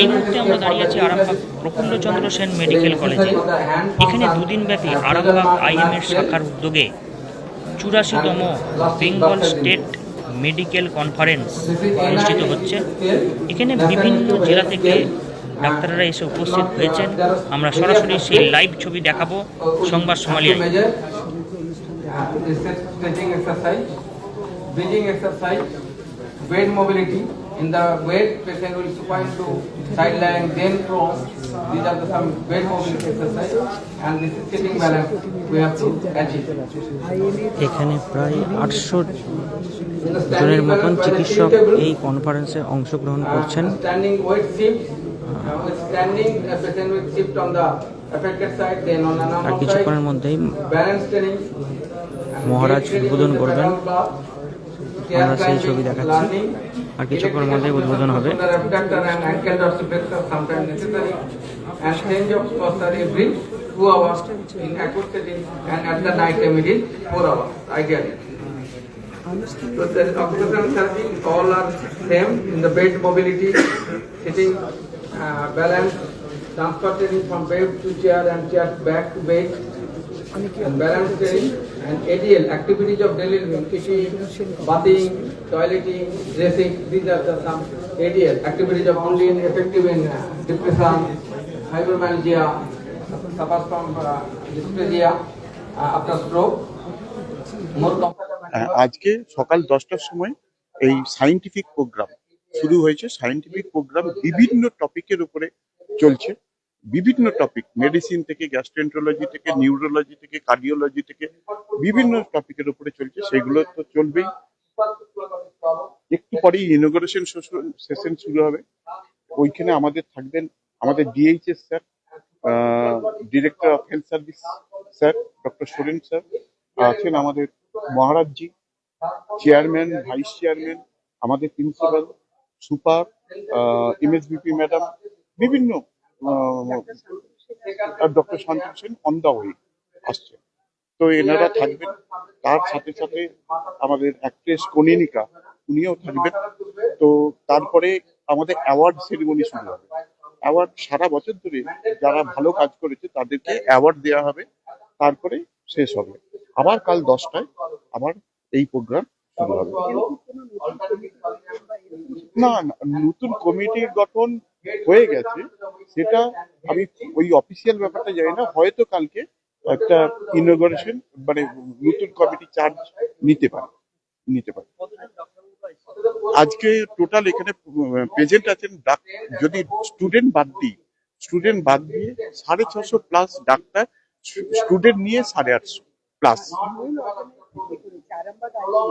এই মুহূর্তে আমরা দাঁড়িয়ে আছি আরামবাগ প্রফুল্লচন্দ্র সেন মেডিকেল কলেজে। এখানে দুদিন ব্যাপী আরামবাগ আইএমের শাখার উদ্যোগে চুরাশিতম বেঙ্গল স্টেট মেডিকেল কনফারেন্স অনুষ্ঠিত হচ্ছে। এখানে বিভিন্ন জেলা থেকে ডাক্তাররা এসে উপস্থিত হয়েছেন। আমরা সরাসরি সেই লাইভ ছবি দেখাবো সংবাদ সোমালিয়ায়. In the weight, patient will supine to side lying, then prone. These are the some weight mobility exercise, and this is sitting balance we have to achieve. এখানে প্রায় আটশো জনের মতন চিকিৎসক এই কনফারেন্সে অংশগ্রহণ করছেন Uh, standing weight shift, uh, with standing, a patient will shift on the affected side, আর কিছুক্ষণের মধ্যেই Balance training. মহারাজ উদ্বোধন করবেন। আমরা সেই ছবি দেখাচ্ছি। আর কিছুক্ষণের মধ্যেই উদ্বোধন হবে। So the occupational therapy all are same in the bed mobility, sitting, uh, balance, transfer training from bed to chair and chair back to bed. And balance training and ADL, activities of daily living, eating, bathing, toileting, dressing, these are the some ADL, activities of only in effective in uh, depression, fibromyalgia, suffers from uh, dysphagia uh, after stroke. আজকে সকাল দশটার সময় এই scientific programme শুরু হয়েছে scientific programme বিভিন্ন টপিকের উপরে চলছে বিভিন্ন টপিক মেডিসিন থেকে গ্যাস্ট্রেন্টোলজি থেকে নিউরোলজি থেকে কার্ডিওলজি থেকে বিভিন্ন টপিকের উপরে চলছে, সেগুলো তো চলবেই। একটু পরেই ইনোগ্রেশন সেশন শুরু হবে। ওইখানে আমাদের থাকবেন, আমাদের DHS sir director of health service sir doctor Soren sir আছেন আমাদের মহারাজজি চেয়ারম্যান ভাইস চেয়ারম্যান আমাদের প্রিন্সিপাল সুপার এমএসবিপি ম্যাডাম বিভিন্ন doctor Shantanu Sen on the way আসছে তো এনারা থাকবেন। তার সাথে সাথে আমাদের অ্যাক্ট্রেস কনিনিকা উনিও থাকবেন। তো তারপরে আমাদের অ্যাওয়ার্ড সেরিমনি শুরু হবে। অ্যাওয়ার্ড সারা বছর ধরে যারা ভালো কাজ করেছে তাদেরকে অ্যাওয়ার্ড দেওয়া হবে। তারপরে শেষ হবে। আবার কাল দশটায় আবার এই প্রোগ্রাম শুরু হবে। না, নতুন কমিটি গঠন হয়ে গেছে। সেটা আমি ওই অফিসিয়াল ব্যাপারটা জানি না, হয়তো কালকে একটা ইনোগ্রেশন মানে নতুন কমিটি চার্জ নিতে পারে নিতে পারে। আজকে টোটাল এখানে প্রেজেন্ট আছেন ডাক- যদি স্টুডেন্ট বাদ দিই স্টুডেন্ট বাদ দিয়ে সাড়ে ছশো প্লাস ডাক্তার স্টুডেন্ট নিয়ে সাড়ে আটশো প্লাস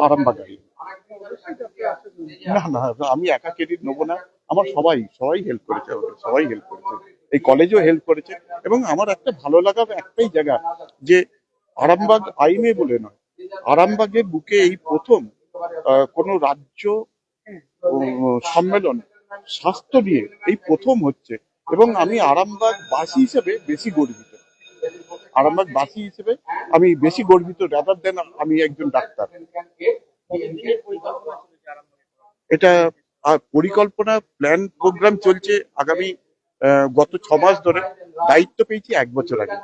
আরামবাগ না না, আমি একা ক্রেডিট নেব না। আমার সবাই সবাই হেল্প করেছে সবাই হেল্প করেছে। এই কলেজও হেল্প করেছে। এবং আমার একটা ভালো লাগার একটাই জায়গা যে আরামবাগ আইনে বলে নয়। আরামবাগের বুকে এই প্রথম কোনো রাজ্য সম্মেলন, স্বাস্থ্য নিয়ে এই প্রথম হচ্ছে। এবং আমি আরামবাগ বাসী হিসেবে বেশি গর্বিত। আরামবাগ বাসী হিসেবে আমি বেশি গর্বিত রাদার দেন আমি একজন ডাক্তার। এটা আর পরিকল্পনা প্ল্যান প্রোগ্রাম চলছে আগামী গত ছ মাস ধরে। দায়িত্ব পেয়েছি এক বছর আগে।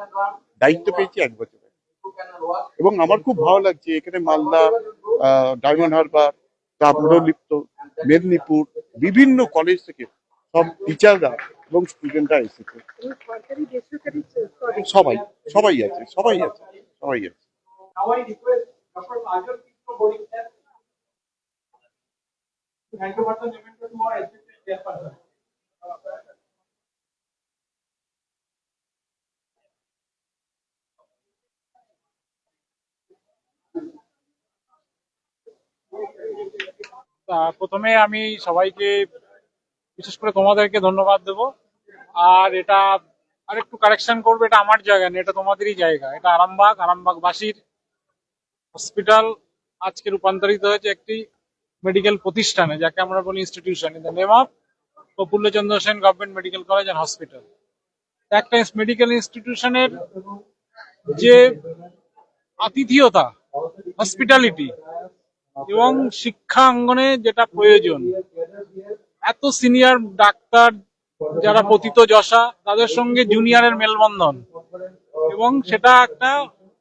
দায়িত্ব পেয়েছি এক বছর আগে। এবং আমার খুব ভালো লাগছে, এখানে মালদা ডায়মন্ড হারবার তাম্রলিপ্ত মেদিনীপুর, বিভিন্ন কলেজ থেকে সব টিচাররা এবং স্টুডেন্টরা এসেছে। সবাই সবাই আছে সবাই আছে সবাই আছে। প্রথমে আমি সবাইকে, বিশেষ করে তোমাদেরকে ধন্যবাদ দেব। আর এটা আর একটু কারেকশন করবে, এটা আমার জায়গা না, এটা তোমাদেরই জায়গা। এটা আরামবাগ, আরামবাগবাসীর হসপিটাল আজকে রূপান্তরিত হয়েছে একটি মেডিকেল প্রতিষ্ঠানে, যাকে আমরা বলি institution in the name of Prafullachandra Sen government medical college and hospital একটা মেডিকেল ইনস্টিটিউশনের যে আতিথিয়তা হসপিটালিটি এবং শিক্ষা অঙ্গনে যেটা প্রয়োজন, এত সিনিয়র ডাক্তার যারা পতিত যশা, তাদের সঙ্গে জুনিয়রের মেলবন্ধন এবং সেটা একটা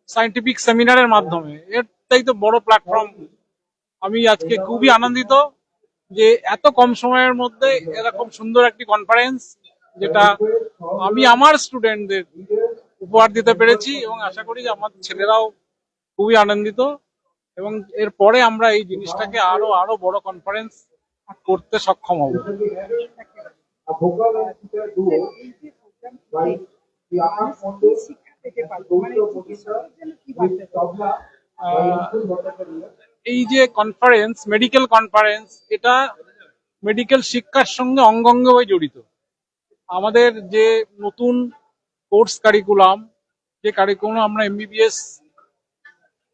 সাইন্টিফিক সেমিনারের মাধ্যমে। এটাই তো বড় প্ল্যাটফর্ম আমি আজকে খুবই আনন্দিত যে এত কম সময়ের মধ্যে এরকম সুন্দর একটি কনফারেন্স যেটা আমি আমার স্টুডেন্টদের উপহার দিতে পেরেছি এবং আশা করি যে আমার ছেলেরাও খুবই আনন্দিত এবং এরপরে আমরা এই জিনিসটাকে আরও আরও বড় কনফারেন্স করতে সক্ষম হব। মানে এই যে কনফারেন্স মেডিকেল কনফারেন্স এটা মেডিকেল শিক্ষার সঙ্গে অঙ্গঙ্গ হয়ে জড়িত। আমাদের যে নতুন কোর্স কারিকুলাম যে কারিকুলাম আমরা এমবিবিএস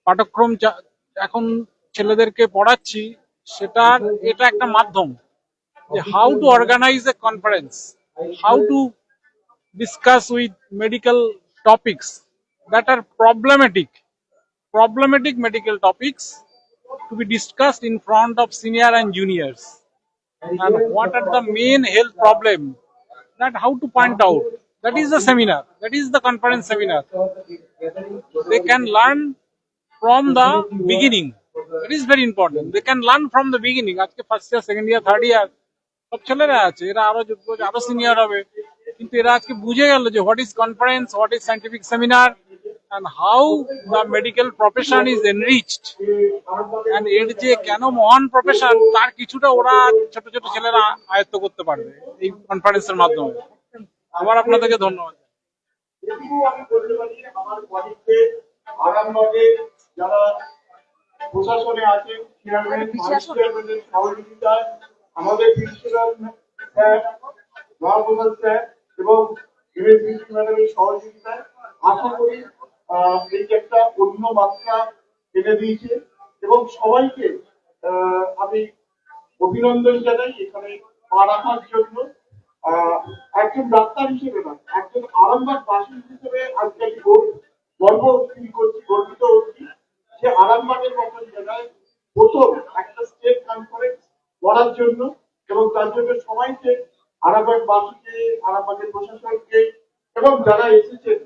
পাঠ্যক্রম চা- এখন ছেলেদেরকে পড়াচ্ছি সেটার এটা একটা মাধ্যম যে how to organise a conference how to discuss with medical topics that are problematic problematic medical topics to be discussed in front of senior and juniors and what are the main health problem that how to point out that is the seminar that is the conference seminar they can learn from the beginning that is very important they can learn from the beginning আজকে first year second year third year সব ছেলেরা আছে এরা আরও যোগ্য আরও senior হবে কিন্তু এরা আজকে বুঝে গেল যে what is conference what is scientific seminar and how the medical profession is enriched. And এর যে কেন মহান প্রফেশন তার কিছুটা ওরা ছোট ছোট ছেলেরা আয়ত্ত করতে পারবে এই কনফারেন্সের মাধ্যমে। আবার আপনাদেরকে ধন্যবাদ। প্রশাসনে আছেন চেয়ারম্যানের সহযোগিতায় আমাদের এবং সহযোগিতায় আশা করি এই একটা অন্য মাত্রা এনে দিয়েছে এবং সবাইকে আমি অভিনন্দন জানাই এখানে পা রাখার জন্য। একজন ডাক্তার হিসেবে না একজন আরামবাগ বাসী হিসেবে আজকে আমি গর্ব গর্ব ফিল করছি গর্বিত হচ্ছি যে আরামবাগের মতন জায়গায় প্রথম একটা স্টেট কনফারেন্স করার জন্য এবং তার জন্য সবাইকে আরামবাগ বাসীকে আরামবাগের প্রশাসনকে এবং যারা এসেছেন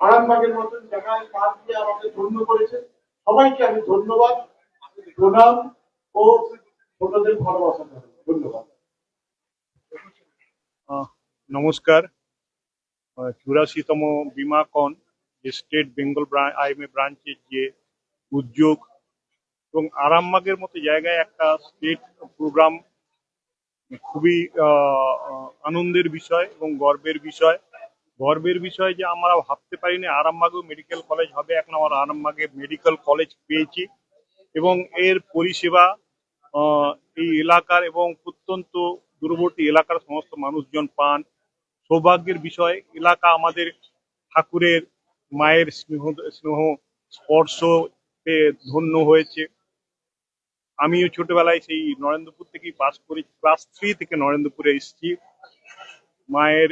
আরামবাগের মতন জায়গায় কাজ দিয়ে আমাকে ধন্য করেছেন। সবাইকে আমি ধন্যবাদ, প্রণাম ও ছোটদের ভালোবাসা। ধন্যবাদ। নমস্কার। চুরাশিতম বিমা কন স্টেট বেঙ্গল আইএমএ ব্রাঞ্চের যে উদ্যোগ এবং আরামবাগের মতো জায়গায় একটা স্টেট প্রোগ্রাম, খুবই আনন্দের বিষয় এবং গর্বের বিষয়। গর্বের বিষয় যে আমরা ভাবতে পারিনি আরামবাগেও মেডিকেল কলেজ হবে। এখন আমরা আরামবাগে মেডিকেল কলেজ পেয়েছি এবং এর পরিষেবা এই এলাকার এবং প্রত্যন্ত দূরবর্তী এলাকার সমস্ত মানুষজন পান। সৌভাগ্যের বিষয়, এলাকা আমাদের ঠাকুরের মায়ের স্নেহ স্নেহ স্পর্শ ধন্য হয়েছে। আমিও ছোটবেলায় সেই নরেন্দ্রপুর থেকেই পাস করি ক্লাস থ্রি থেকে নরেন্দ্রপুরে এসেছি। মায়ের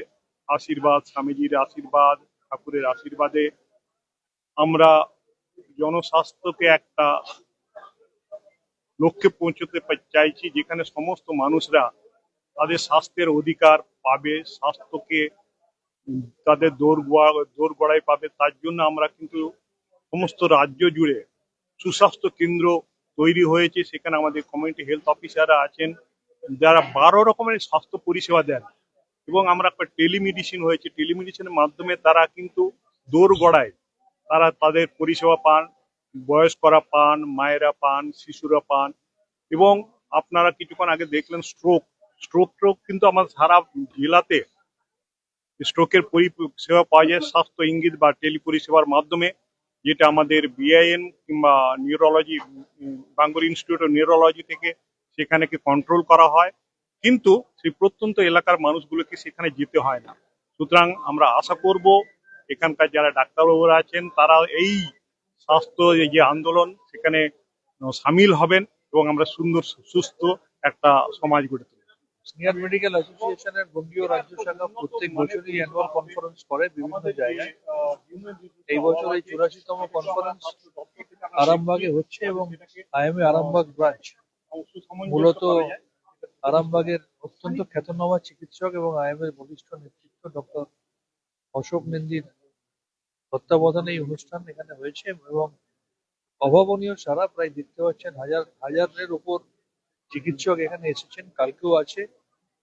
আশীর্বাদ, স্বামীজির আশীর্বাদ, ঠাকুরের আশীর্বাদে আমরা জনস্বাস্থ্যকে একটা লক্ষ্যে পৌঁছতে চাইছি যেখানে সমস্ত মানুষরা তাদের স্বাস্থ্যের অধিকার পাবে, স্বাস্থ্যকে তাদের দৌড় দৌড় গড়াই পাবে। তার জন্য আমরা কিন্তু সমস্ত রাজ্য জুড়ে সুস্বাস্থ্য কেন্দ্র তৈরি হয়েছে। সেখানে আমাদের কমিউনিটি হেলথ অফিসাররা আছেন। যারা বারো রকমের স্বাস্থ্য পরিষেবা দেন। এবং আমরা একটা টেলিমেডিসিন হয়েছে। টেলিমেডিসিনের মাধ্যমে তারা কিন্তু দৌড় গড়ায়। তারা তাদের পরিষেবা পান, বয়স্করা পান, মায়েরা পান, শিশুরা পান এবং আপনারা কিছুক্ষণ আগে দেখলেন স্ট্রোক স্ট্রোক টোক কিন্তু আমার সারা জেলাতে স্ট্রোকের পরিষেবা পাওয়া যায় স্বাস্থ্য ইঙ্গিত বা টেলি পরিষেবার মাধ্যমে, যেটা আমাদের বিআইএন কিংবা neurology Bangur institute of neurology থেকে সেখানে কন্ট্রোল করা হয়। কিন্তু সেই প্রত্যন্ত এলাকার মানুষগুলোকে সেখানে যেতে হয় না। সুতরাং আমরা আশা করব এখানকার যারা ডাক্তারবাবুরা আছেন, তারা এই স্বাস্থ্য যে আন্দোলন সেখানে সামিল হবেন এবং আমরা সুন্দর, সুস্থ একটা সমাজ গড়ে তুলব। সিনিয়র মেডিকেল অ্যাসোসিয়েশনের বঙ্গীয় রাজ্য শাখা প্রত্যেক বছরই অ্যানুয়াল কনফারেন্স করে বিভিন্ন জায়গায়। এই বছর এই চুরাশিতম কনফারেন্স আরামবাগে হচ্ছে এবং আইএমএ আরামবাগ ব্রাঞ্চ মূলত আরামবাগের অত্যন্ত খ্যাতনামা চিকিৎসক এবং আইএমএর বলিষ্ঠ নেতৃত্ব ডক্টর অশোক নন্দীর তত্ত্বাবধানে এই অনুষ্ঠান এখানে হয়েছে এবং অভাবনীয় সারা প্রায় দেখতে পাচ্ছেন হাজার, হাজারের উপর চিকিৎসক এখানে এসেছেন, কালকেও আছে।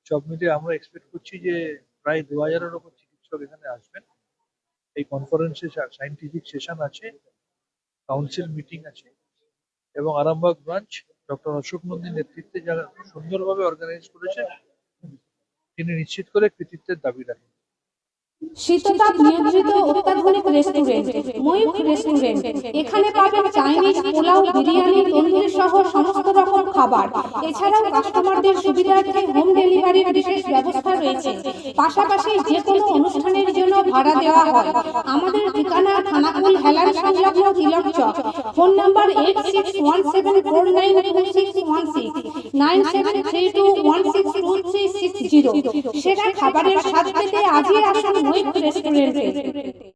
সব মিলিয়ে আমরা এক্সপেক্ট করছি যে প্রায় দু হাজারের উপর চিকিৎসক এখানে আসবেন। এই কনফারেন্সে সাইন্টিফিক সেশন আছে কাউন্সিল মিটিং আছে এবং আরামবাগ ব্রাঞ্চ ডক্টর অশোক নন্দীর নেতৃত্বে যারা সুন্দরভাবে অর্গানাইজ করেছে, তিনি নিশ্চিত করে কৃতিত্বের দাবি রাখেন। শীততাপ নিয়ন্ত্রিত অত্যাধুনিক রেস্টুরেন্ট রেস্টুরেন্ট এখানে পাবেন চাইনিজ পোলাও, বিরিয়ানি, তন্দুরি সহ সমস্ত রকম খাবার। এছাড়াও কাস্টমারদের সুবিধার্থে হোম ডেলিভারির বিশেষ ব্যবস্থা রয়েছে। পাশাপাশি যে কোনো অনুষ্ঠানের জন্য ভাড়া দেওয়া হয়। আমাদের ঠিকানা থানাকুল হেলান সংলগ্ন Tilak Chak. Phone number eight six one seven four seven three two one six সেরা খাবারের স্বাদ পেতে আজই আসুন রেস্টুরেন্টে।